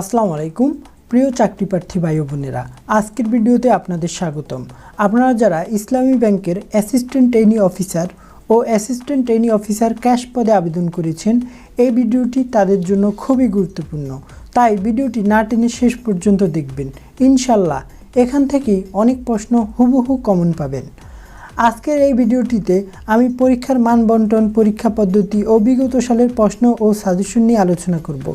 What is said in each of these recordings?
আসসালামু আলাইকুম, প্রিয় চাকরি প্রার্থী ভাই বোনেরা। আজকের ভিডিওতে আপনাদের স্বাগতম। আপনারা যারা ইসলামী ব্যাংকের অ্যাসিস্ট্যান্ট ট্রেনি অফিসার ও অ্যাসিস্ট্যান্ট ট্রেনি অফিসার ক্যাশ পদে আবেদন করেছেন, এই ভিডিওটি তাদের জন্য খুবই গুরুত্বপূর্ণ। তাই ভিডিওটি না টেনে শেষ পর্যন্ত দেখবেন। ইনশাল্লাহ এখান থেকেই অনেক প্রশ্ন হুবহু কমন পাবেন। আজকের এই ভিডিওটিতে আমি পরীক্ষার মান বন্টন, পরীক্ষা পদ্ধতি ও বিগত সালের প্রশ্ন ও সাজেশন নিয়ে আলোচনা করব।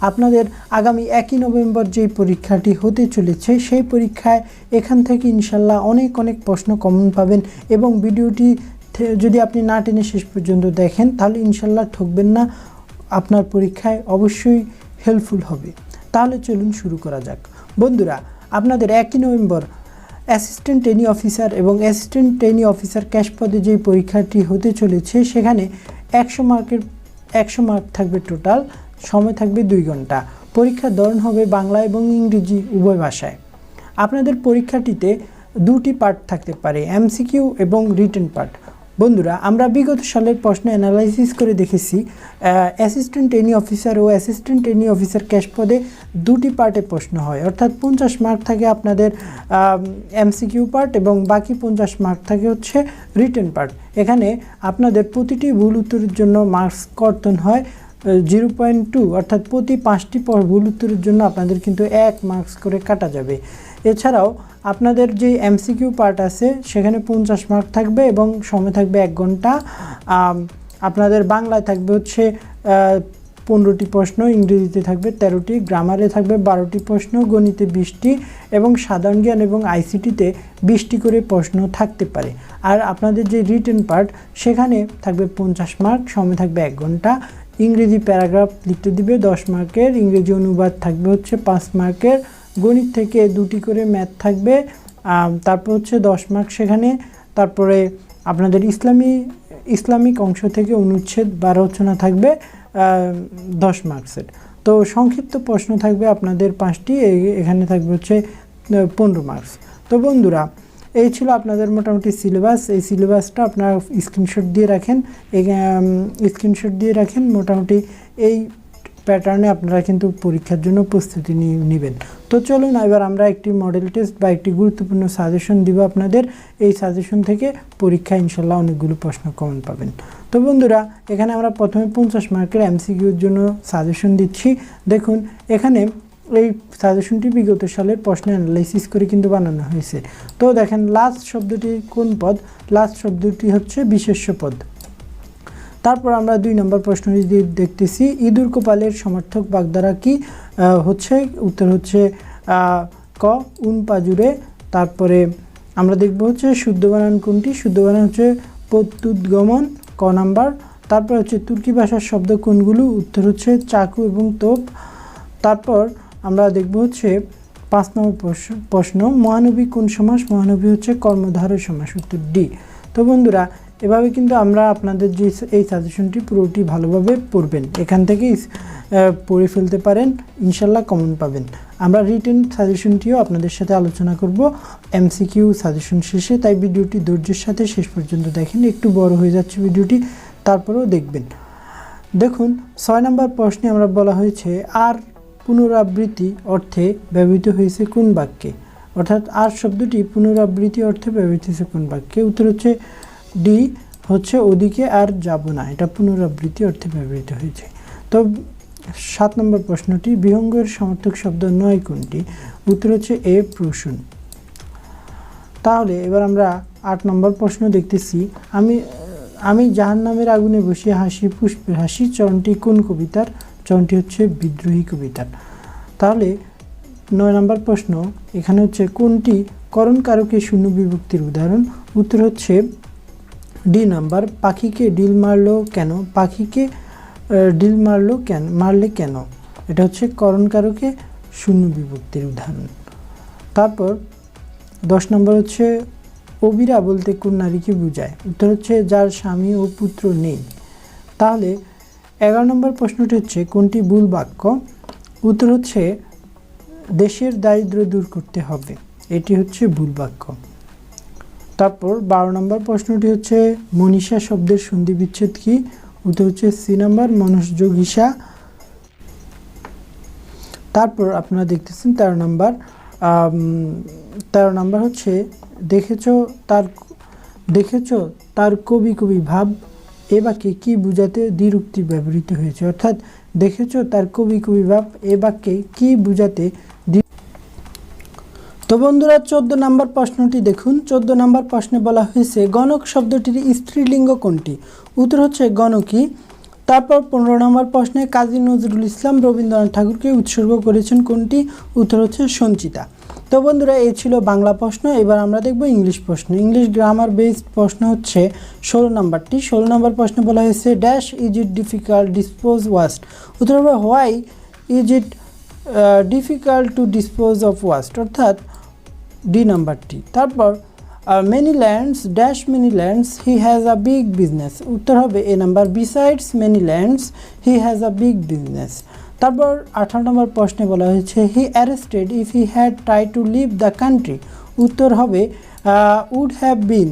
আপনাদের আগামী একই নভেম্বর যেই পরীক্ষাটি হতে চলেছে, সেই পরীক্ষায় এখান থেকে ইনশাল্লাহ অনেক অনেক প্রশ্ন কমন পাবেন এবং ভিডিওটি যদি আপনি না টেনে শেষ পর্যন্ত দেখেন, তাহলে ইনশাল্লাহ ঠকবেন না। আপনার পরীক্ষায় অবশ্যই হেল্পফুল হবে। তাহলে চলুন শুরু করা যাক। বন্ধুরা, আপনাদের একই নভেম্বর অ্যাসিস্ট্যান্ট ট্রেনি অফিসার এবং অ্যাসিস্ট্যান্ট ট্রেনি অফিসার ক্যাশ পদে যে পরীক্ষাটি হতে চলেছে, সেখানে একশো মার্কের, একশো মার্ক থাকবে টোটাল সময় থাকবে দুই ঘণ্টা। পরীক্ষার ধরন হবে বাংলা এবং ইংরেজি উভয় ভাষায়। আপনাদের পরীক্ষাটিতে দুটি পার্ট থাকতে পারে এমসিকিউ এবং রিটেন পার্ট বন্ধুরা, আমরা বিগত সালের প্রশ্ন অ্যানালাইসিস করে দেখেছি অ্যাসিস্ট্যান্ট ট্রেনি অফিসার ও অ্যাসিস্ট্যান্ট ট্রেনি অফিসার ক্যাশ পদে দুটি পার্টে প্রশ্ন হয়। অর্থাৎ পঞ্চাশ মার্ক থাকে আপনাদের এমসিকিউ পার্ট এবং বাকি পঞ্চাশ মার্ক থাকে হচ্ছে রিটেন পার্ট এখানে আপনাদের প্রতিটি ভুল উত্তরের জন্য মার্কস কর্তন হয় জিরো পয়েন্ট টু অর্থাৎ প্রতি পাঁচটি ভুল উত্তরের জন্য আপনাদের কিন্তু এক মার্কস করে কাটা যাবে। এছাড়াও আপনাদের যে এমসিকিউ পার্ট আছে, সেখানে পঞ্চাশ মার্ক থাকবে এবং সময় থাকবে এক ঘণ্টা। আপনাদের বাংলায় থাকবে হচ্ছে পনেরোটি প্রশ্ন, ইংরেজিতে থাকবে তেরোটি, গ্রামারে থাকবে বারোটি প্রশ্ন, গণিতে বিশটি এবং সাধারণ জ্ঞান এবং আইসিটিতে বিশটি করে প্রশ্ন থাকতে পারে। আর আপনাদের যে রিটেন পার্ট সেখানে থাকবে পঞ্চাশ মার্ক সময় থাকবে এক ঘণ্টা। ইংরেজি প্যারাগ্রাফ লিখতে দিবে দশ মার্কের ইংরেজি অনুবাদ থাকবে হচ্ছে পাঁচ মার্কের গণিত থেকে দুটি করে ম্যাথ থাকবে তারপর হচ্ছে দশ মার্ক সেখানে, তারপরে আপনাদের ইসলামী, ইসলামিক অংশ থেকে অনুচ্ছেদ বা রচনা থাকবে দশ মার্কসের তো সংক্ষিপ্ত প্রশ্ন থাকবে আপনাদের পাঁচটি এখানে থাকবে হচ্ছে পনেরো মার্কস তো বন্ধুরা, এই ছিল আপনাদের মোটামুটি সিলেবাস এই সিলেবাসটা আপনারা স্ক্রিনশট দিয়ে রাখেন। স্ক্রিনশট দিয়ে রাখেন। মোটামুটি এই প্যাটার্নে আপনারা কিন্তু পরীক্ষার জন্য প্রস্তুতি নেবেন। তো চলুন, এবার আমরা একটি মডেল টেস্ট বা একটি গুরুত্বপূর্ণ সাজেশন দিব আপনাদের। এই সাজেশন থেকে পরীক্ষা ইনশাল্লাহ অনেকগুলো প্রশ্ন কমন পাবেন। তো বন্ধুরা, এখানে আমরা প্রথমে পঞ্চাশ মার্কের এমসিকিউর জন্য সাজেশন দিচ্ছি। দেখুন, এখানে এই সাজেশনটি বিগত সালের প্রশ্ন অ্যানালাইসিস করে কিন্তু বানানো হয়েছে। তো দেখেন লাস্ট শব্দটি কোন পদ? লাস্ট শব্দটি হচ্ছে বিশেষ্য পদ। তারপর আমরা দুই নম্বর প্রশ্ন যদি দেখতেছি, ইঁদুর কোপালের সমর্থক বাগদারা কি? হচ্ছে, উত্তর হচ্ছে ক, উন পাজুরে। তারপরে আমরা দেখব হচ্ছে শুদ্ধ বানান কোনটি? শুদ্ধ বানান হচ্ছে প্রত্যুদ্গমন, ক নাম্বার। তারপর হচ্ছে তুর্কি ভাষার শব্দ কোনগুলো? উত্তর হচ্ছে চাকু এবং তোপ। তারপর আমরা দেখব হচ্ছে পাঁচ নম্বর প্রশ্ন- প্রশ্ন, মহানবী কোন সমাস? মহানবী হচ্ছে কর্মধারয় সমাস, উত্তর ডি। তো বন্ধুরা এভাবে কিন্তু আমরা আপনাদের যে এই সাজেশনটি পুরোটি ভালোভাবে পড়বেন। এখান থেকেই পড়ে ফেলতে পারেন ইনশাল্লাহ কমন পাবেন। আমরা রিটেন সাজেশনটিও আপনাদের সাথে আলোচনা করব। এমসিকিউ সাজেশন শেষে, তাই ভিডিওটি ধৈর্যের সাথে শেষ পর্যন্ত দেখেন, একটু বড় হয়ে যাচ্ছে ভিডিওটি, তারপরেও দেখবেন। দেখুন, ছয় নম্বর প্রশ্নে আমরা বলা হয়েছে, আর পুনরাবৃত্তি অর্থে ব্যবহৃত হয়েছে কোন বাক্যে? অর্থাৎ, আর শব্দটি পুনরাবৃত্তি অর্থে ব্যবহৃত হয়েছে কোন বাক্যে? উত্তর হচ্ছে ডি হচ্ছে ওদিকে আর যাব না। এটা পুনরাবৃত্তি অর্থে ব্যবহৃত হয়েছে। তো সাত নম্বর প্রশ্নটি, বিহঙ্গের সমর্থক শব্দ নয় কোনটি? উত্তর হচ্ছে এ, প্রসূন। তাহলে এবার আমরা আট নম্বর প্রশ্ন দেখতেছি। আমি আমি জাহান নামের আগুনে বসে হাসি পুষ্পের হাসি চরণটি কোন কবিতার? চরণটি হচ্ছে বিদ্রোহী কবিতার। তাহলে নয় নম্বর প্রশ্ন, এখানে হচ্ছে কোনটি করণ কারকে শূন্য বিভক্তির উদাহরণ? উত্তর হচ্ছে ডি নাম্বার পাখিকে ডিল মারলো কেন? পাখিকে ডিল মারলো কেন? মারলে কেন? এটা হচ্ছে করণকারকে শূন্য বিভক্তির উদাহরণ। তারপর দশ নম্বর হচ্ছে, অবিরা বলতে কোন নারীকে বোঝায়? উত্তর হচ্ছে, যার স্বামী ও পুত্র নেই। তাহলে এগারো নম্বর প্রশ্নটি হচ্ছে, কোনটি ভুল বাক্য? উত্তর হচ্ছে, দেশের দারিদ্র্য দূর করতে হবে। এটি হচ্ছে ভুল বাক্য। তারপর বারো নম্বর প্রশ্নটি হচ্ছে, মনীষা শব্দের সন্ধি বিচ্ছেদ কি? উত্তর হচ্ছে, সি নাম্বার মনুষ্যযোগ হিসা তারপর আপনারা দেখতেছেন তেরো নাম্বার তেরো নাম্বার হচ্ছে, দেখেছ তার দেখেছ তার কবি কবি ভাব, এ বাক্যে কি বুঝাতে দ্বিরুক্তি ব্যবহৃত হয়েছে? অর্থাৎ, দেখেছ তার কবি কবি ভাব, এ বাক্যে কি বুঝাতে তো বন্ধুরা, চোদ্দ নাম্বার প্রশ্নটি দেখুন। চোদ্দ নাম্বার প্রশ্নে বলা হয়েছে, গণক শব্দটির স্ত্রীলিঙ্গ কোনটি? উত্তর হচ্ছে গণকী। তারপর পনেরো নম্বর প্রশ্নে কাজী নজরুল ইসলাম রবীন্দ্রনাথ ঠাকুরকে উৎসর্গ করেছেন কোনটি? উত্তর হচ্ছে সঞ্চিতা। তো বন্ধুরা, এই ছিল বাংলা প্রশ্ন। এবার আমরা দেখব ইংলিশ প্রশ্ন। ইংলিশ গ্রামার বেসড প্রশ্ন হচ্ছে ষোলো নম্বরটি। ষোলো নম্বর প্রশ্নে বলা হয়েছে dash is it difficult dispose waste উত্তর হবে why is it difficult to dispose of waste অর্থাৎ ডি নাম্বারটি তারপর many lands dash many lands he has a big business উত্তর হবে A number besides many lands he has a big business তারপর, আঠারো নম্বর প্রশ্নে বলা হয়েছে he arrested if he had try to leave the country উত্তর হবে উড হ্যাভ বিন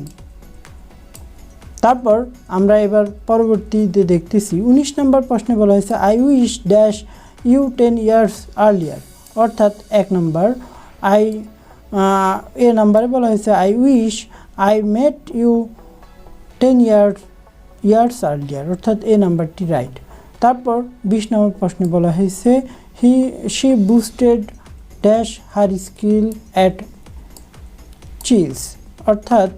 তারপর, আমরা এবার পরবর্তীতে দেখতেছি, উনিশ নম্বর প্রশ্নে বলা হয়েছে I wish dash you ten years earlier অর্থাৎ এক নম্বর আই এ নাম্বারে বলা হয়েছে I wish I met you ten years years earlier অর্থাৎ এ নাম্বারটি রাইট তারপর বিশ নম্বর প্রশ্নে বলা হয়েছে he she boosted dash her skill at chess অর্থাৎ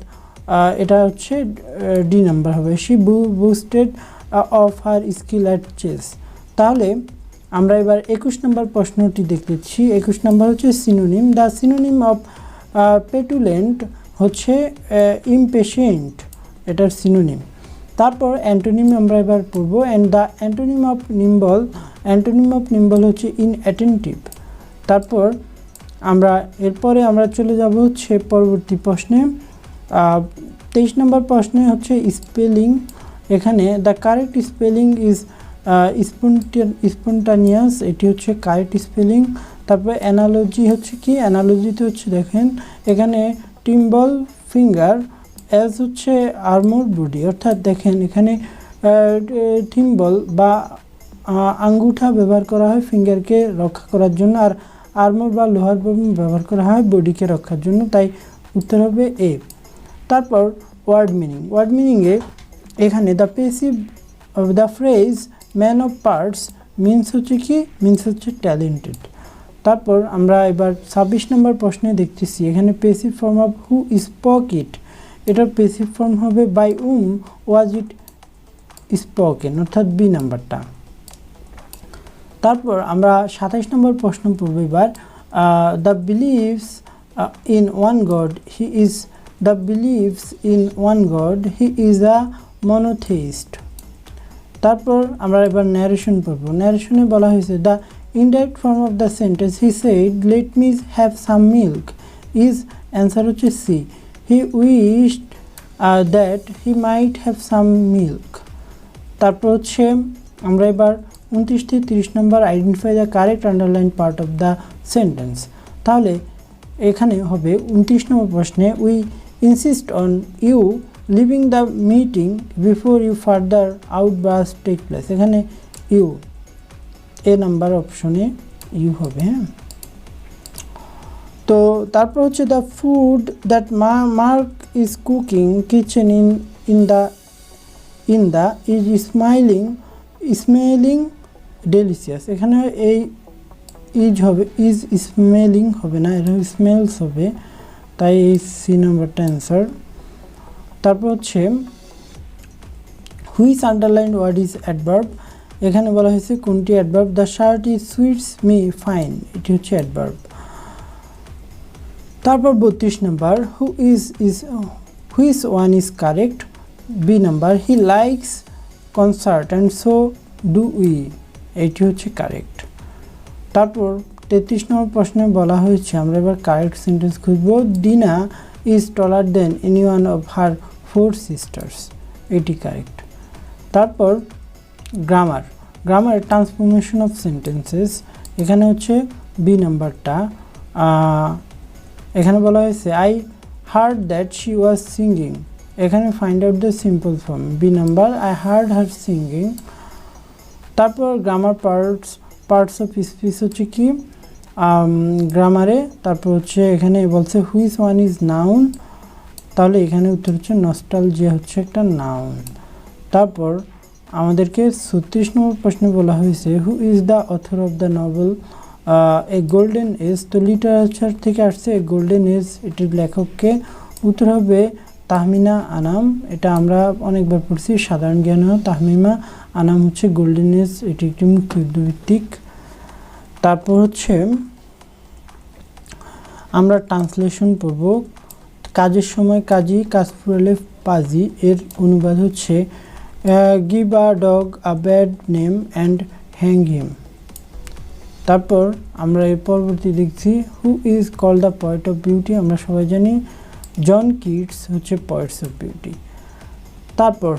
এটা হচ্ছে ডি নাম্বার হবে। শি বু boosted of her skill at chess তাহলে আমরা এবার একুশ নম্বর প্রশ্নটি দেখতেছি একুশ নম্বর হচ্ছে synonym the synonym of petulant হচ্ছে ইমপেশেন্ট এটার সিনোনিম তারপর অ্যান্টোনিম আমরা এবার পড়ব। And the antonym of nimble antonym of nimble হচ্ছে ইনঅ্যাটেন্টিভ তারপর আমরা, এরপরে আমরা চলে যাব হচ্ছে পরবর্তী প্রশ্নে। তেইশ নম্বর প্রশ্নে হচ্ছে স্পেলিং এখানে the correct spelling is spontaneous এটি হচ্ছে কারেক্ট স্পেলিং। তারপরে অ্যানালজি হচ্ছে কি? অ্যানালজিতে হচ্ছে দেখেন, এখানে টিম্বল ফিঙ্গার অ্যাজ হচ্ছে আর্মোর বডি অর্থাৎ দেখেন, এখানে টিম্বল বা আঙ্গুঠা ব্যবহার করা হয় ফিঙ্গারকে রক্ষা করার জন্য, আর আর্মোর বা লোহার ব্যবহার করা হয় বডিকে রক্ষার জন্য। তাই উত্তর হবে এ তারপর ওয়ার্ড মিনিং ওয়ার্ড মিনিংয়ে এখানে the passive the phrase man of parts means হচ্ছে কি? মিন্স হচ্ছে ট্যালেন্টেড। তারপর আমরা এবার ছাব্বিশ নম্বর প্রশ্নে দেখতেছি, এখানে passive form of who spoke it এটার পেসিভ ফর্ম হবে by um was it spoken অর্থাৎ বি নাম্বারটা। তারপর আমরা সাতাইশ নম্বর প্রশ্ন পড়ব এবার। The believes in one god he is the believes in one god he is a monotheist তারপর আমরা এবার ন্যারেশন পড়ব। ন্যারেশনে বলা হয়েছে the indirect form of the sentence he said let me have some milk is answer হচ্ছে C he wished that he might have some milk তারপর হচ্ছে আমরা এবার উনত্রিশ থেকে তিরিশ নম্বর identify the correct underline part of the sentence তাহলে এখানে হবে উনত্রিশ নম্বর প্রশ্নে we insist on you leaving the meeting before you further out bus take place এখানে ইউ এ নাম্বার অপশনে ইউ হবে হ্যাঁ? তো তারপর হচ্ছে the food that ma Mark is cooking kitchen in in the in the is smiling smelling delicious এখানে এই is হবে ইজ স্মেলিং হবে না এটা স্মেলস হবে, তাই এই সি নাম্বারটা অ্যান্সার তারপর হচ্ছে হুইস আন্ডারলাইন ওয়ার্ড ইজ অ্যাডভার্ব এখানে বলা হয়েছে কোনটি adverb the shirt is suits me fine এটি হচ্ছে অ্যাডভার্ব তারপর বত্রিশ number who is is which one is correct B number he likes concert and so do we এইটি হচ্ছে কারেক্ট তারপর তেত্রিশ নম্বর প্রশ্নে বলা হয়েছে, আমরা এবার correct sentence খুঁজব। Dina is taller than any one of her four sisters, এটি কারেক্ট তারপর grammar grammar transformation of sentences এখানে হচ্ছে বি নাম্বারটা এখানে বলা হয়েছে I heard that she was singing এখানে find out the simple form B number I heard her singing তারপর grammar parts parts of speech হচ্ছে কি? গ্রামারে তারপর হচ্ছে এখানে বলছে হুইস ওয়ান ইজ নাউন তাহলে এখানে উত্তর হচ্ছে নস্টালজিয়া হচ্ছে একটা নাউন তারপর আমাদেরকে ছত্রিশ নম্বর প্রশ্নে বলা হয়েছে who is the author of the novel a golden age তো লিটারেচার থেকে আসছে এ গোল্ডেন এজ এটির লেখককে উত্তর হবে তাহমিনা আনাম। এটা আমরা অনেকবার পড়ছি, সাধারণ জ্ঞানেও তাহমিমা আনাম হচ্ছে গোল্ডেন এজ এটি একটি মুক্তিযুদ্ধভিত্তিক। তারপর হচ্ছে আমরা ট্রান্সলেশন পড়ব কাজের সময় কাজী কাজ ফুরালে পাজি এর অনুবাদ হচ্ছে give a dog a bad name and hang him তারপর আমরা এর পরবর্তী দেখছি who is call the poet of beauty আমরা সবাই জানি জন কিডস হচ্ছে পয়েটস অফ বিউটি তারপর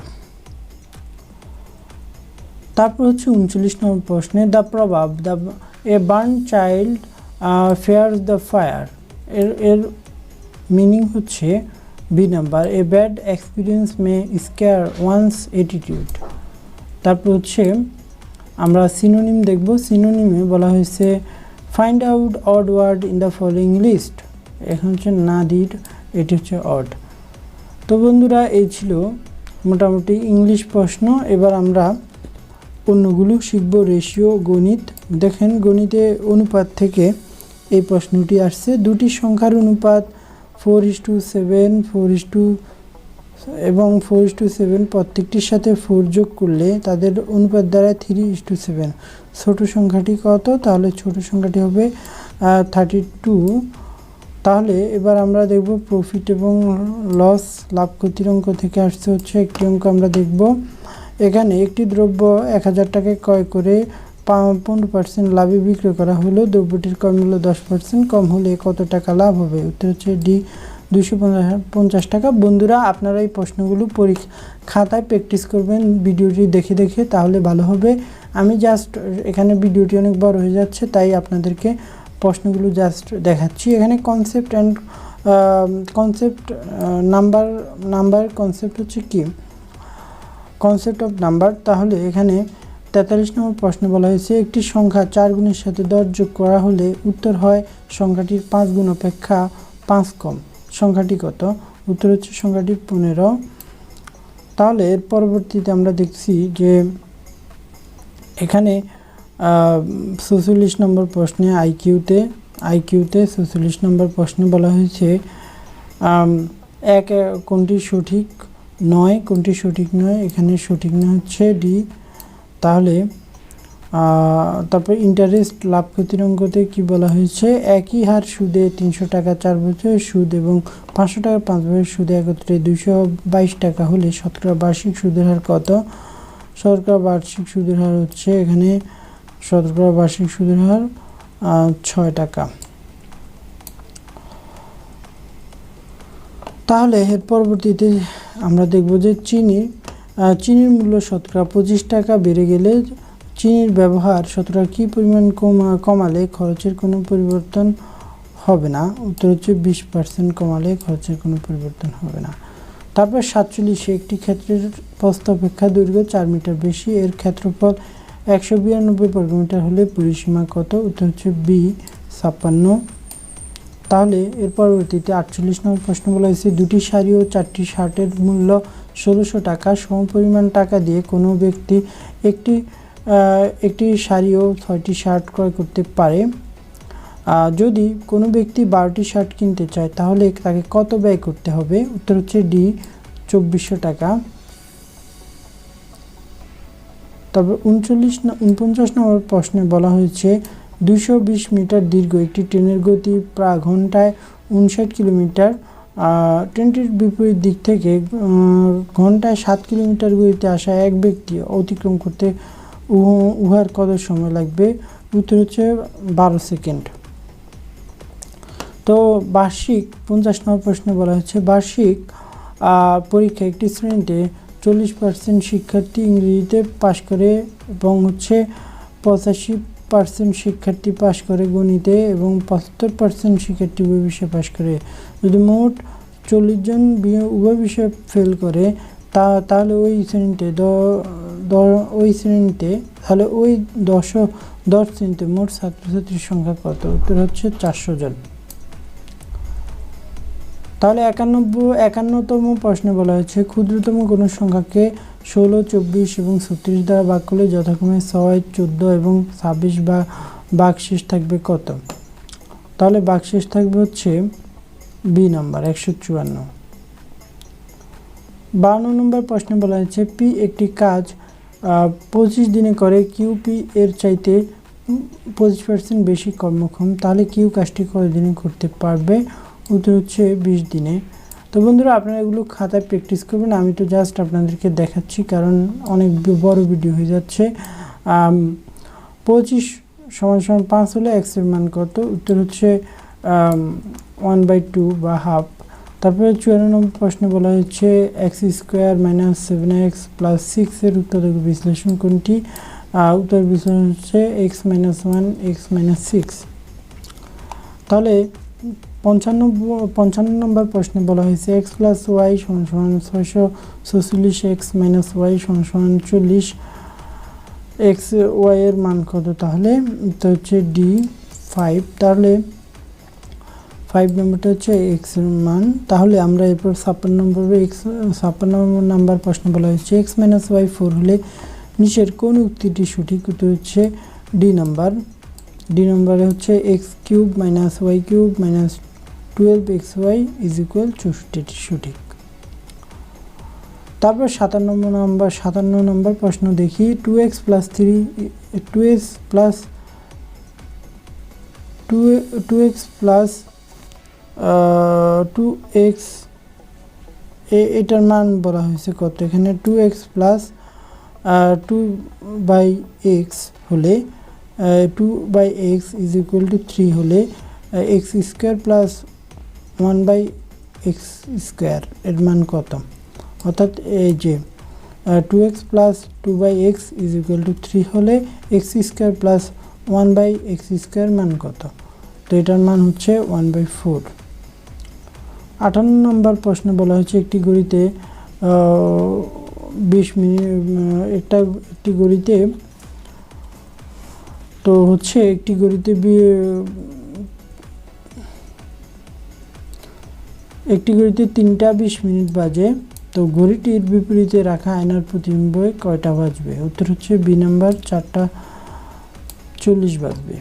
তারপর হচ্ছে উনচল্লিশ নম্বর প্রশ্নে the proverb the a burn child fear the fire এর এর মিনিং হচ্ছে B number a bad experience may scare one's attitude তারপর হচ্ছে আমরা সিনোনিম দেখব। সিনোনিমে বলা হয়েছে find out odd word in the following list এখন হচ্ছে না নাদির এটি হচ্ছে অড তো বন্ধুরা, এই ছিল মোটামুটি ইংলিশ প্রশ্ন। এবার আমরা অন্যগুলো শিখব। রেশিও গণিত। দেখেন গণিতে অনুপাত থেকে এই প্রশ্নটি আসছে। দুটি সংখ্যার অনুপাত four is to seven, four is to এবং ফোর ইস টু সেভেন প্রত্যেকটির সাথে ফোর যোগ করলে তাদের অনুপাত দ্বারা থ্রি ইস টু সেভেন। ছোটো সংখ্যাটি কত? তাহলে ছোট সংখ্যাটি হবে থার্টি টু। তাহলে এবার আমরা দেখব প্রফিট এবং লস, লাভ ক্ষতির অঙ্ক থেকে আসছে হচ্ছে একটি অঙ্ক আমরা দেখব। এখানে একটি দ্রব্য এক হাজার টাকায় ক্রয় করে পনেরো পার্সেন্ট লাভে বিক্রয় করা হলেও দ্রব্যটির কম মূল্য দশ পার্সেন্ট কম হলে কত টাকা লাভ হবে? উত্তর হচ্ছে ডি দুশো পঞ্চাশ টাকা। বন্ধুরা, আপনারা এই প্রশ্নগুলো পরীক্ষা খাতায় প্র্যাকটিস করবেন, ভিডিওটি দেখে দেখে, তাহলে ভালো হবে। আমি জাস্ট এখানে ভিডিওটি অনেক বড় হয়ে যাচ্ছে, তাই আপনাদেরকে প্রশ্নগুলো জাস্ট দেখাচ্ছি। এখানে concept and concept number number concept হচ্ছে কি? কনসেপ্ট অফ নাম্বার তাহলে এখানে তেতাল্লিশ নম্বর প্রশ্নে বলা হয়েছে, একটি সংখ্যা চার গুণের সাথে দশ যোগ করা হলে উত্তর হয় সংখ্যাটির পাঁচ গুণ অপেক্ষা পাঁচ কম। সংখ্যাটি কত? উত্তর হচ্ছে সংখ্যাটি পনেরো। তাহলে এর পরবর্তীতে আমরা দেখছি যে এখানে ছচল্লিশ নম্বর প্রশ্নে আইকিউতে আইকিউতে ছচল্লিশ নম্বর প্রশ্নে বলা হয়েছে এক কোনটি সঠিক নয়, কোনটি সঠিক নয়, এখানে সঠিক নয় হচ্ছে ডি। তাহলে তারপর ইন্টারেস্ট লাভ ক্ষতির অঙ্কতে কী বলা হয়েছে? একই হার সুদে তিনশো টাকা চার বছরের সুদ এবং পাঁচশো টাকা পাঁচ বছরের সুদে একত্রে দুশো বাইশ টাকা হলে শতকরা বার্ষিক সুদের হার কত? শতকরা বার্ষিক সুদের হার হচ্ছে এখানে শতকরা বার্ষিক সুদের হার ছয় টাকা। তাহলে এর পরবর্তীতে আমরা দেখব যে চিনি চিনির মূল্য শতকরা পঁচিশ টাকা। বেড়ে গেলে চিনির ব্যবহার শতকরা কী পরিমাণ কমা, কমালে খরচের কোনো পরিবর্তন হবে না? উত্তর হচ্ছে বিশ পার্সেন্ট কমালে খরচের কোনো পরিবর্তন হবে না। তারপর সাতচল্লিশে, একটি ক্ষেত্রের প্রস্থ অপেক্ষা দৈর্ঘ্য চার মিটার বেশি। এর ক্ষেত্রফল একশো বিরানব্বই বর্গমিটার হলে পরিসীমা কত? উত্তর হচ্ছে বি, ছাপ্পান্ন। তাহলে এর পরবর্তীতে আটচল্লিশ নম্বর প্রশ্ন বলা হয়েছে, দুটি শাড়ি ও চারটি শার্টের মূল্য ষোলোশো টাকা সমপরিমাণ টাকা দিয়ে কোনো ব্যক্তি একটি একটি শাড়ি ও ছয়টি শার্ট ক্রয় করতে পারে। যদি কোনো ব্যক্তি বারোটি শার্ট কিনতে চায়, তাহলে তাকে কত ব্যয় করতে হবে? উত্তর হচ্ছে ডি, চব্বিশশো টাকা। তবে উনচল্লিশ উনপঞ্চাশ নম্বর প্রশ্নে বলা হয়েছে দুশো মিটার দীর্ঘ একটি ট্রেনের গতি প্রায় ঘন্টায় উনষাট কিলোমিটার। ট্রেনটির বিপরীত দিক থেকে ঘন্টায় সাত কিলোমিটার গতিতে আসা এক ব্যক্তি অতিক্রম করতে উহার কত সময় লাগবে? উত্তর হচ্ছে বারো সেকেন্ড। তো বার্ষিক, পঞ্চাশ নম্বর প্রশ্নে বলা হচ্ছে, বার্ষিক পরীক্ষা একটি শ্রেণীতে চল্লিশ পার্সেন্ট শিক্ষার্থী ইংরেজিতে পাশ করে এবং হচ্ছে পঁচাশি পার্সেন্ট শিক্ষার্থী পাশ করে গণিতে এবং পঁচাত্তর পার্সেন্ট শিক্ষার্থী উভয় বিষয়ে পাশ করে। যদি মোট চল্লিশ জন উভয় বিষয়ে ফেল করে, তা, তাহলে ওই শ্রেণীতে ওই শ্রেণীতে, তাহলে ওই দশ দশ শ্রেণীতে মোট ছাত্রছাত্রীর সংখ্যা কত? উত্তর হচ্ছে চারশো জন। তাহলে একানব্বই, একান্নতম প্রশ্নে বলা হয়েছে, ক্ষুদ্রতম কোনো সংখ্যাকে ষোলো, চব্বিশ এবং ছত্রিশ দ্বারা ভাগ করলে যথাক্রমে ছয়, চোদ্দ এবং ছাব্বিশ বা বাকশেষ থাকবে কত? তাহলে বাকশেষ থাকবে হচ্ছে বি নাম্বার, একশো চুয়ান্ন। বান্ন নম্বর প্রশ্নে বলা হয়েছে, পি একটি কাজ পঁচিশ দিনে করে কিউ পি এর চাইতে পঁচিশ পার্সেন্ট বেশি কর্মক্ষম, তাহলে কিউ কাজটি কত দিনে করতে পারবে? উত্তর হচ্ছে বিশ দিনে। তো বন্ধুরা, আপনারা এগুলো খাতায় প্র্যাকটিস করবেন। আমি তো জাস্ট আপনাদেরকে দেখাচ্ছি, কারণ অনেক বড় ভিডিও হয়ে যাচ্ছে। পঁচিশ সমান সমান পাঁচ হলে এক্সের মান কত? উত্তর হচ্ছে ওয়ান বাই টু বা হাফ তারপরে চুয়ান্ন নম্বর প্রশ্নে বলা হয়েছে x square minus seven x plus সিক্সের উত্তর বিশ্লেষণ কোনটি? উত্তর বিশ্লেষণ হচ্ছে x minus one x minus six তাহলে পঞ্চান্ন পঞ্চান্ন নম্বর প্রশ্নে বলা হয়েছে এক্স প্লাস ওয়াই সমান ছয়শো ছচল্লিশ এক্স মাইনাস ওয়াই সমান চল্লিশ এক্স ওয়াই এর মান কত? তাহলে এটা হচ্ছে ডি ফাইভ তাহলে ফাইভ নম্বরটা হচ্ছে এক্সের মান। তাহলে আমরা এরপর ছাপ্পান্ন নম্বর এক্স ছাপ্পান্ন নাম্বার প্রশ্ন বলা হয়েছে এক্স মাইনাস ওয়াই ফোর হলে নিচের কোন উক্তিটি সঠিক? উত্তর হচ্ছে ডি নাম্বার ডি নম্বরে হচ্ছে x cube minus y cube minus twelve x y is equal চৌষট্টিটি সঠিক তারপর সাতান্ন নম্বর সাতান্ন নম্বর প্রশ্ন দেখি। Two x plus three, two x plus, two two x plus two x এটার মান বলা হয়েছে কত? এখানে two x plus two by x হলে two by x is equal to three হলে x square plus one by x square এর মান কত? অর্থাৎ এই যে two x plus two by x is equal to three হলে x square plus one by x square মান কত? তো এটার মান হচ্ছে ওয়ান বাই ফোর আটান্ন নম্বর প্রশ্নে বলা হয়েছে একটি গড়িতে বিশ মিনিট একটা একটি গড়িতে, তো হচ্ছে একটি গড়িতে একটি ঘড়িতে তিনটা বিশ মিনিট বাজে। তো ঘড়িটির বিপরীতে রাখা আয়নার প্রতিবিম্বে কয়টা বাজবে? উত্তর হচ্ছে বি নাম্বার চারটা চল্লিশ বাজবে।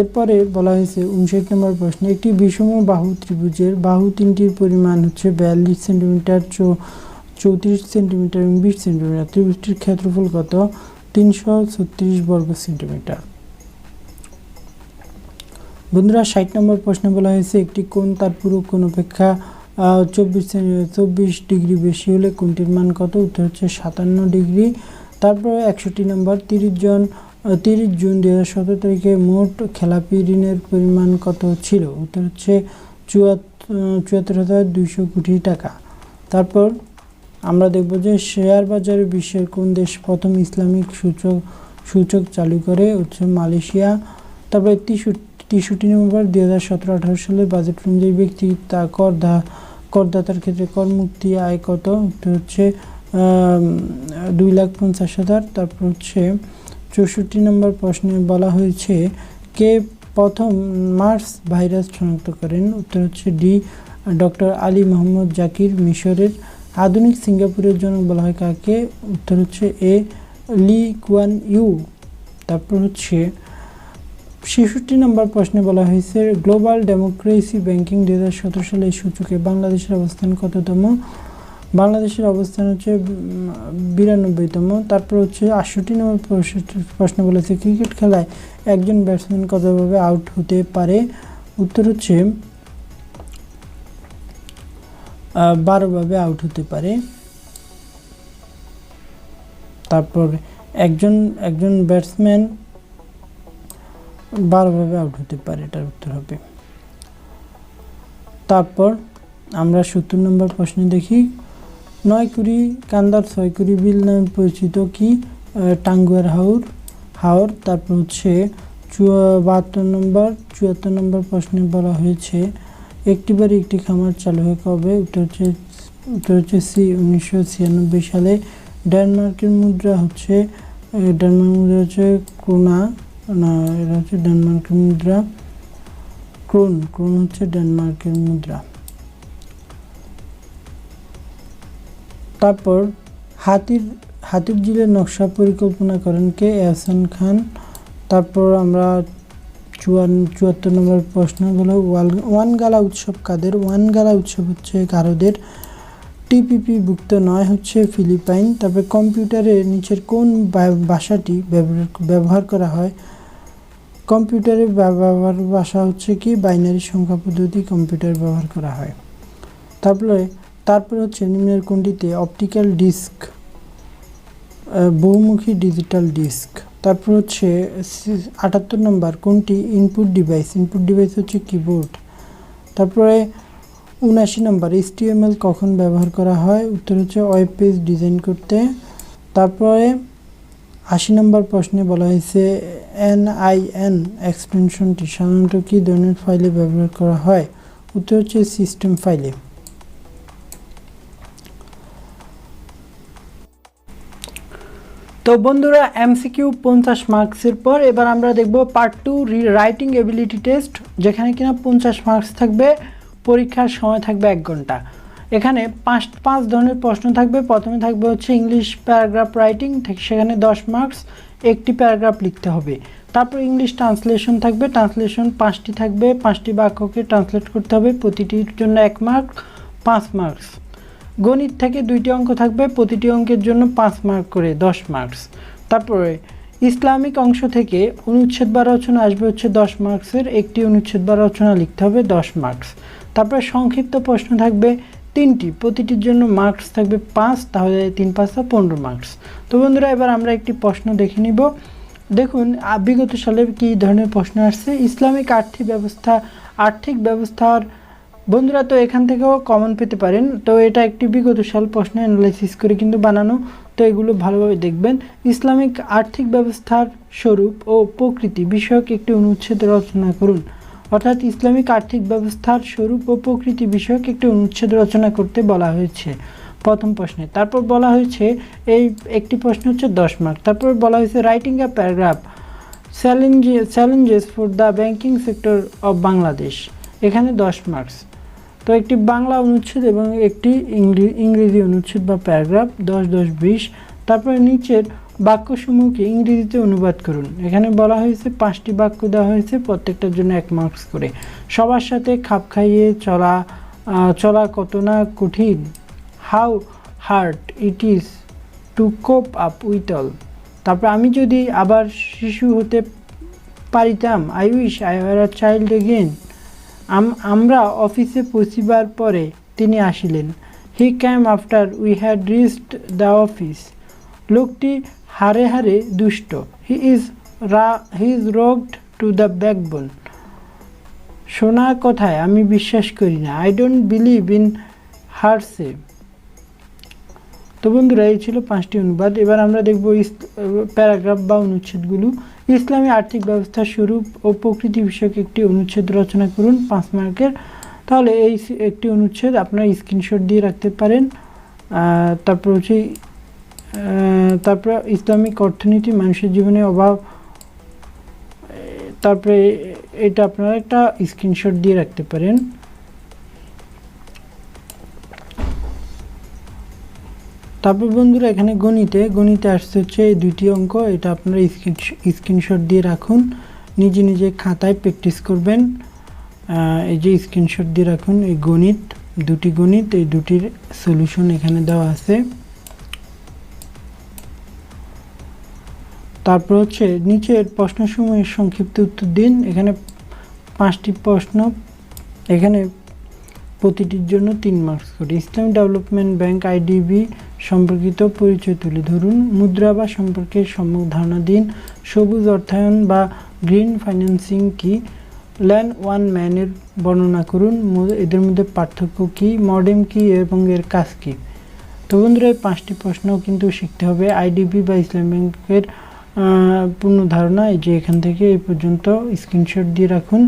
এরপরে বলা হয়েছে, উনষাট নম্বর প্রশ্ন একটি বিষম বাহু ত্রিভুজের বাহু তিনটির পরিমাণ হচ্ছে বিয়াল্লিশ সেন্টিমিটার, চৌ, চৌত্রিশ সেন্টিমিটার এবং বিশ সেন্টিমিটার। ত্রিভুজটির ক্ষেত্রফল কত? তিনশো ছত্রিশ বর্গ সেন্টিমিটার। বন্ধুরা, ষাট নম্বর প্রশ্নে বলা হয়েছে, একটি কোণ তার পুরো কোণ অপেক্ষা চব্বিশ চব্বিশ ডিগ্রি বেশি হলে কোনটির মান কত? উত্তর হচ্ছে সাতান্ন ডিগ্রি। তারপর একষট্টি নম্বর, তিরিশ জন তিরিশ জুন দু হাজার সতেরো তারিখে মোট খেলাপি ঋণের পরিমাণ কত ছিল? উত্তর হচ্ছে চুয়াত্তর চুয়াত্তর হাজার দুইশো কোটি টাকা। তারপর আমরা দেখব যে শেয়ার বাজারে বিশ্বের কোন দেশ প্রথম ইসলামিক সূচক সূচক চালু করে? হচ্ছে মালয়েশিয়া। তারপরে তেষট্টি তেষট্টি নভেম্বর দুই হাজার সতেরো আঠারো সালে বাজেট অনুযায়ী ব্যক্তি তা কর দা করদাতার ক্ষেত্রে কর মুক্তি আয় কত? হচ্ছে দুই লাখ পঞ্চাশ হাজার। তারপর হচ্ছে, চৌষট্টি নম্বর প্রশ্নে বলা হয়েছে, কে প্রথম মার্স ভাইরাস শনাক্ত করেন? উত্তর হচ্ছে ডি, ডক্টর আলী মোহাম্মদ জাকির মিশরের। আধুনিক সিঙ্গাপুরের জন্য বলা হয় কাকে? উত্তর হচ্ছে এ, লি কুয়ান ইউ। তারপর হচ্ছে ছেষট্টি নম্বর প্রশ্নে বলা হয়েছে, গ্লোবাল ডেমোক্রেসি ব্যাংকিং দু হাজার সতেরো সালে সূচকে বাংলাদেশের অবস্থান কততম? বাংলাদেশের অবস্থান হচ্ছে বিরানব্বইতম। তারপর হচ্ছে আটষট্টি নম্বর প্রশ্ন বলেছে ক্রিকেট খেলায় একজন ব্যাটসম্যান কতভাবে আউট হতে পারে? উত্তর হচ্ছে বারোভাবে আউট হতে পারে। তারপর একজন একজন ব্যাটসম্যান বারোভাবে আউট হতে পারে, এটার উত্তর হবে। তারপর আমরা সত্তর নম্বর প্রশ্ন দেখি নয় কুড়ি কান্দার ছয় কুড়ি বিল নামে পরিচিত কি টাঙ্গুয়ার হাওর হাওর, তারপর হচ্ছে চুয়া, বাহাত্তর নম্বর, চুয়াত্তর নম্বর প্রশ্নে বলা হয়েছে একটি বাড়ি একটি খামার চালু হয়ে কবে? উত্তর হচ্ছে উত্তর হচ্ছে সি, উনিশশো ছিয়ানব্বই সালে। ডেনমার্কের মুদ্রা হচ্ছে ডেনমার্ক মুদ্রা হচ্ছে ক্রোনা না এটা হচ্ছে ডেনমার্কের মুদ্রা। ক্রোন ক্রোন হচ্ছে ডেনমার্কের মুদ্রা। তারপর হাতির হাতির ঝিলের নকশা পরিকল্পনা করেন কে? এহসান খান। তারপর আমরা চুয়ান, চুয়াত্তর নম্বর প্রশ্ন হলো ওয়ান গালা উৎসব কাদের? ওয়ান গালা উৎসব হচ্ছে গারোদের টিপিপি ভুক্ত নয় হচ্ছে ফিলিপাইন। তারপরে কম্পিউটারে নিচের কোন ভাষাটি ব্যবহার করা হয়? কম্পিউটারে ব্যবহার ভাষা হচ্ছে কি? বাইনারি সংখ্যা পদ্ধতি কম্পিউটার ব্যবহার করা হয়। তারপরে তারপরে হচ্ছে নিম্নের কোনটিতে? অপটিক্যাল ডিস্ক বহুমুখী ডিজিটাল ডিস্ক। তারপর হচ্ছে আটাত্তর নম্বর, কোনটি? Input device. ইনপুট ডিভাইস হচ্ছে কিবোর্ড। তারপরে উনাশি নম্বর, এইচটিএমএল কখন ব্যবহার করা হয়? উত্তর হচ্ছে ওয়েব পেজ ডিজাইন করতে। তারপরে আশি নম্বর প্রশ্নে বলা হয়েছে এনআইএন এক্সটেনশনটি সাধারণত কী ধরনের ফাইলে ব্যবহার করা হয়? উত্তর হচ্ছে সিস্টেম ফাইলে তো বন্ধুরা এমসিকিউ পঞ্চাশ মার্কসের পর এবার আমরা দেখব part two writing ability test যেখানে কিনা পঞ্চাশ মার্কস থাকবে, পরীক্ষার সময় থাকবে এক ঘণ্টা। এখানে পাঁচ পাঁচ ধরনের প্রশ্ন থাকবে। প্রথমে থাকবে হচ্ছে ইংলিশ প্যারাগ্রাফ রাইটিং সেখানে দশ মার্কস একটি প্যারাগ্রাফ লিখতে হবে। তারপর ইংলিশ ট্রান্সলেশন থাকবে। ট্রান্সলেশন পাঁচটি থাকবে, পাঁচটি বাক্যকে ট্রান্সলেট করতে হবে, প্রতিটির জন্য এক মার্ক পাঁচ মার্কস গণিত থেকে দুইটি অঙ্ক থাকবে, প্রতিটি অঙ্কের জন্য পাঁচ মার্ক করে, দশ মার্কস তারপরে ইসলামিক অংশ থেকে অনুচ্ছেদ বা রচনা আসবে হচ্ছে দশ মার্কসের একটি অনুচ্ছেদ বা রচনা লিখতে হবে, দশ মার্কস তারপরে সংক্ষিপ্ত প্রশ্ন থাকবে তিনটি, প্রতিটির জন্য মার্কস থাকবে পাঁচ, তাহলে তিন পাঁচটা পনেরো মার্কস তো বন্ধুরা, এবার আমরা একটি প্রশ্ন দেখে নিব। দেখুন বিগত সালে কী ধরনের প্রশ্ন আসছে? ইসলামিক আর্থিক ব্যবস্থা, আর্থিক ব্যবস্থার, বন্ধুরা তো এখান থেকেও কমন পেতে পারেন। তো এটা একটি বিগত সাল প্রশ্ন অ্যানালাইসিস করে কিন্তু বানানো। তো এগুলো ভালোভাবে দেখবেন। ইসলামিক আর্থিক ব্যবস্থার স্বরূপ ও প্রকৃতি বিষয়ক একটি অনুচ্ছেদ রচনা করুন। অর্থাৎ ইসলামিক আর্থিক ব্যবস্থার স্বরূপ ও প্রকৃতি বিষয়ক একটি অনুচ্ছেদ রচনা করতে বলা হয়েছে। প্রথম প্রশ্নে। তারপর বলা হয়েছে, এই একটি প্রশ্ন হচ্ছে দশ মার্ক তারপর বলা হয়েছে রাইটিং আ প্যারাগ্রাফ চ্যালেঞ্জে challenges for the banking sector of Bangladesh এখানে দশ মার্কস তো একটি বাংলা অনুচ্ছেদ এবং একটি ইংরে- ইংরেজি অনুচ্ছেদ বা প্যারাগ্রাফ দশ দশ, বিশ। তারপরে নিচের বাক্যসমূহকে ইংরেজিতে অনুবাদ করুন। এখানে বলা হয়েছে, পাঁচটি বাক্য দেওয়া হয়েছে, প্রত্যেকটার জন্য এক মার্কস করে। সবার সাথে খাপ খাইয়ে চলা চলা কত না কঠিন। How hard it is to cope up with all তারপর আমি যদি আবার শিশু হতে পারিতাম I wish I are a child again আমরা অফিসে পৌঁছিবার পরে তিনি আসিলেন। He came after we had reached the office লোকটি হারে হারে দুষ্ট। He is ra he is rogue to the backbone শোনা কথায় আমি বিশ্বাস করি না। I don't believe in hearsay তো বন্ধুরা, এই ছিল পাঁচটি অনুবাদ। এবার আমরা দেখব প্যারাগ্রাফ বা অনুচ্ছেদগুলো। ইসলামী আর্থিক ব্যবস্থার স্বরূপ ও প্রকৃতি বিষয়ক একটি অনুচ্ছেদ রচনা করুন পাঁচ মার্কের। তাহলে এই একটি অনুচ্ছেদ আপনারা স্ক্রিনশট দিয়ে রাখতে পারেন। তারপর হচ্ছে তারপরে ইসলামিক অর্থনীতি, মানুষের জীবনে অভাব তারপরে এটা আপনারা একটা স্ক্রিনশট দিয়ে রাখতে পারেন। তারপর বন্ধুরা, এখানে গণিতে গণিতে আসছে হচ্ছে এই দুইটি অঙ্ক, এটা আপনারা স্ক্রিনশট দিয়ে রাখুন। নিজে নিজে খাতায় প্র্যাকটিস করবেন। এই যে স্ক্রিনশট দিয়ে রাখুন, এই গণিত, দুটি গণিত, এই দুটির সলিউশন এখানে দেওয়া আছে। তারপর হচ্ছে নিচের প্রশ্নসমূহের সংক্ষিপ্ত উত্তর দিন। এখানে পাঁচটি প্রশ্ন, এখানে প্রতিটির জন্য তিন মার্কস করে। ইসলামিক ডেভেলপমেন্ট ব্যাংক আইডিবি সম্পর্কিত পরিচয় তুলে ধরুন। মুদ্রা বা সম্পর্কে সম্যক ধারণা দিন। সবুজ অর্থায়ন বা গ্রিন ফাইন্যান্সিং কি? ল্যান্ড ওয়ান ম্যানের বর্ণনা করুন। এদের মধ্যে পার্থক্য কি? মডেম কি এবং এর কাজ কি? তো বন্ধুরা, এই পাঁচটি প্রশ্ন কিন্তু শিখতে হবে। আইডিবি বা ইসলাম ব্যাংকের পূর্ণ ধারণা এই যে এখান থেকে এই পর্যন্ত স্ক্রিনশট দিয়ে রাখুন।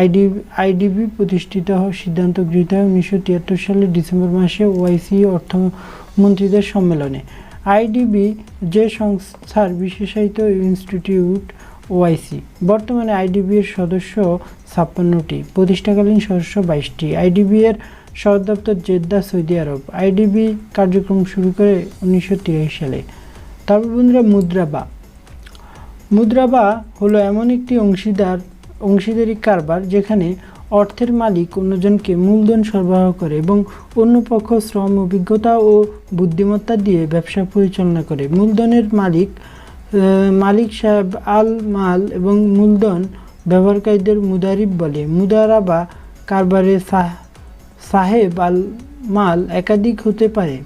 আইডি আইডিবি প্রতিষ্ঠিত হওয়ার সিদ্ধান্ত গৃহীত হয় উনিশশো তিয়াত্তর সালের ডিসেম্বর মাসে ওআইসি অর্থমন্ত্রীদের সম্মেলনে। আইডিবি যে সংস্থার বিশেষায়িত ইনস্টিটিউট ওআইসি বর্তমানে আইডিবি সদস্য ছাপ্পান্নটি, প্রতিষ্ঠাকালীন সদস্য বাইশটি। আইডিবি এর সদর দপ্তর জেদ্দা, সৌদি আরব। আইডিবি কার্যক্রম শুরু করে উনিশশো তিরাশি সালে। তারপর বন্ধুরা মুদ্রাবা মুদ্রাবা হলো এমন একটি অংশীদার, অংশীদারি কারবার যেখানে অর্থের মালিক অন্যজনকে মূলধন সরবরাহ করে এবং অন্য পক্ষ শ্রম, অভিজ্ঞতা ও বুদ্ধিমত্তা দিয়ে ব্যবসা পরিচালনা করে। মূলধনের মালিক মালিক সাহেব আল মাল এবং মূলধন ব্যবহারকারীদের মুদারিব বলে। মুদারাবা কারবারে সাহ, সাহেব আল মাল একাধিক হতে পারে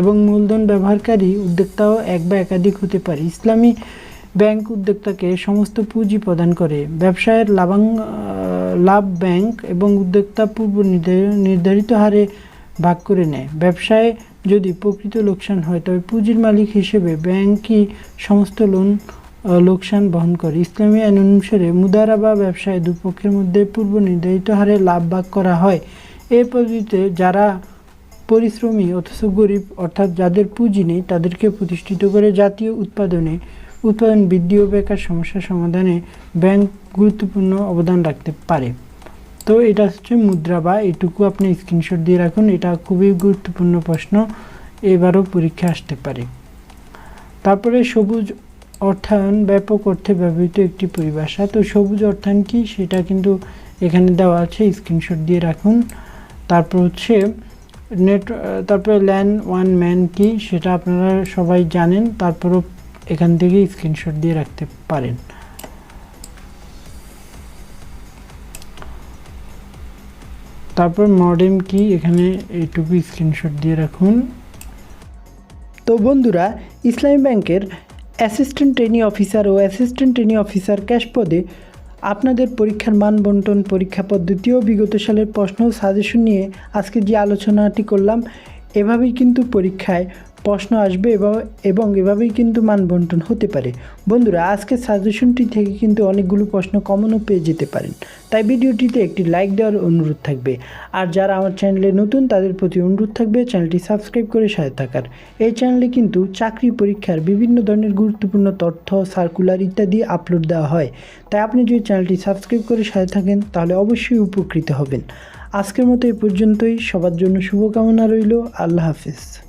এবং মূলধন ব্যবহারকারী, উদ্যোক্তাও এক বা একাধিক হতে পারে। ইসলামী ব্যাংক উদ্যোক্তাকে সমস্ত পুঁজি প্রদান করে। ব্যবসায়ের লাভাং লাভ ব্যাংক এবং উদ্যোক্তা পূর্ব নির্ধারি- নির্ধারিত হারে ভাগ করে নেয়। ব্যবসায় যদি প্রকৃত লোকসান হয়, তবে পুঁজির মালিক হিসেবে ব্যাংকই সমস্ত লোন লোকসান বহন করে। ইসলামী আইন অনুসারে মুদারা বা ব্যবসায় দুপক্ষের মধ্যে পূর্ব নির্ধারিত হারে লাভ ভাগ করা হয়। এই পদ্ধতিতে যারা পরিশ্রমী অথচ গরিব, অর্থাৎ যাদের পুঁজি নেই, তাদেরকে প্রতিষ্ঠিত করে জাতীয় উৎপাদনে উৎপাদন বৃদ্ধি ও বেকার সমস্যা সমাধানে ব্যাংক গুরুত্বপূর্ণ অবদান রাখতে পারে। তো এটা হচ্ছে মুদ্রা বা এটুকু আপনি স্ক্রিনশট দিয়ে রাখুন, এটা খুবই গুরুত্বপূর্ণ প্রশ্ন, এবারও পরীক্ষা আসতে পারে। তারপরে সবুজ অর্থায়ন ব্যাপক অর্থে ব্যবহৃত একটি পরিভাষা। তো সবুজ অর্থায়ন কি? সেটা কিন্তু এখানে দেওয়া আছে স্ক্রিনশট দিয়ে রাখুন। তারপর হচ্ছে নেট তারপরে ল্যান্ড ওয়ান ম্যান কি? সেটা আপনারা সবাই জানেন। তারপরও এখান থেকে স্ক্রিনশট দিয়ে রাখতে পারেন। তারপর মডেম কি এখানে এইটুকু স্ক্রিনশট দিয়ে রাখুন। তো বন্ধুরা, ইসলামী ব্যাংকের অ্যাসিস্ট্যান্ট ট্রেনি অফিসার ও অ্যাসিস্ট্যান্ট ট্রেনি অফিসার ক্যাশ পদে আপনাদের পরীক্ষার মান বন্টন, পরীক্ষা পদ্ধতি ও বিগত সালের প্রশ্ন ও সাজেশন নিয়ে আজকে যে আলোচনাটি করলাম, এভাবেই কিন্তু পরীক্ষায় প্রশ্ন আসবে এবং এভাবেই কিন্তু মান বন্টন হতে পারে। বন্ধুরা, আজকের সাজেশনটি থেকে কিন্তু অনেকগুলো প্রশ্ন কমনও পেয়ে যেতে পারেন। তাই ভিডিওটিতে একটি লাইক দেওয়ার অনুরোধ থাকবে। আর যারা আমার চ্যানেলে নতুন, তাদের প্রতি অনুরোধ থাকবে চ্যানেলটি সাবস্ক্রাইব করে সাথে থাকার। এই চ্যানেলে কিন্তু চাকরি পরীক্ষার বিভিন্ন ধরনের গুরুত্বপূর্ণ তথ্য সার্কুলার ইত্যাদি আপলোড দেওয়া হয়। তাই আপনি যদি চ্যানেলটি সাবস্ক্রাইব করে সাথে থাকেন, তাহলে অবশ্যই উপকৃত হবেন। আজকের মতো এই পর্যন্তই। সবার জন্য শুভকামনা রইল। আল্লাহ হাফিজ।